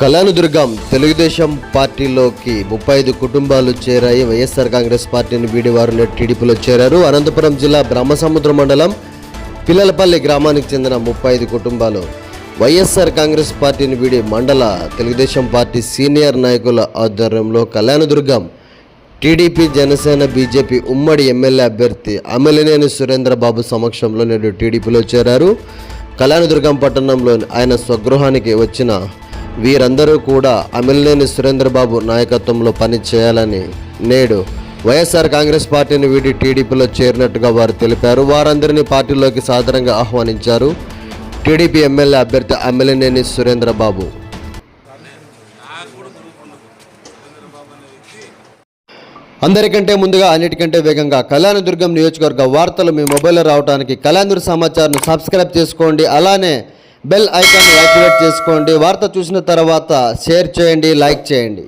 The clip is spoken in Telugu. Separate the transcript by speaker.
Speaker 1: కళ్యాణదుర్గం తెలుగుదేశం పార్టీలోకి ముప్పై ఐదు కుటుంబాలు చేరాయి. వైఎస్ఆర్ కాంగ్రెస్ పార్టీని వీడి వారు టీడీపీలో చేరారు. అనంతపురం జిల్లా బ్రహ్మసముద్ర మండలం పిల్లలపల్లి గ్రామానికి చెందిన ముప్పై ఐదు కుటుంబాలు వైఎస్ఆర్ కాంగ్రెస్ పార్టీని వీడి మండల తెలుగుదేశం పార్టీ సీనియర్ నాయకుల ఆధ్వర్యంలో కళ్యాణదుర్గం టీడీపీ జనసేన బీజేపీ ఉమ్మడి ఎమ్మెల్యే అభ్యర్థి అమ్మెలినేని సురేంద్రబాబు సమక్షంలో నేడు టీడీపీలో చేరారు. కళ్యాణదుర్గం పట్టణంలో ఆయన స్వగృహానికి వచ్చిన వీరందరూ కూడా అమిలినేని సురేంద్రబాబు నాయకత్వంలో పని చేయాలని నేడు వైఎస్ఆర్ కాంగ్రెస్ పార్టీని వీడి టీడీపీలో చేరినట్టుగా వారు తెలిపారు. వారందరినీ పార్టీలోకి సాధారణంగా ఆహ్వానించారు. టీడీపీ ఎమ్మెల్యే అభ్యర్థి అమిలినేని సురేంద్రబాబు. అందరికంటే ముందుగా అన్నిటికంటే వేగంగా కళ్యాణదుర్గం నియోజకవర్గ వార్తలు మీ మొబైల్లో రావడానికి కళ్యాణదుర్గ సమాచారం సబ్స్క్రైబ్ చేసుకోండి. అలానే బెల్ ఐకాన్ యాక్టివేట్ చేసుకోండి. వార్త చూసిన తర్వాత షేర్ చేయండి లైక్ చేయండి.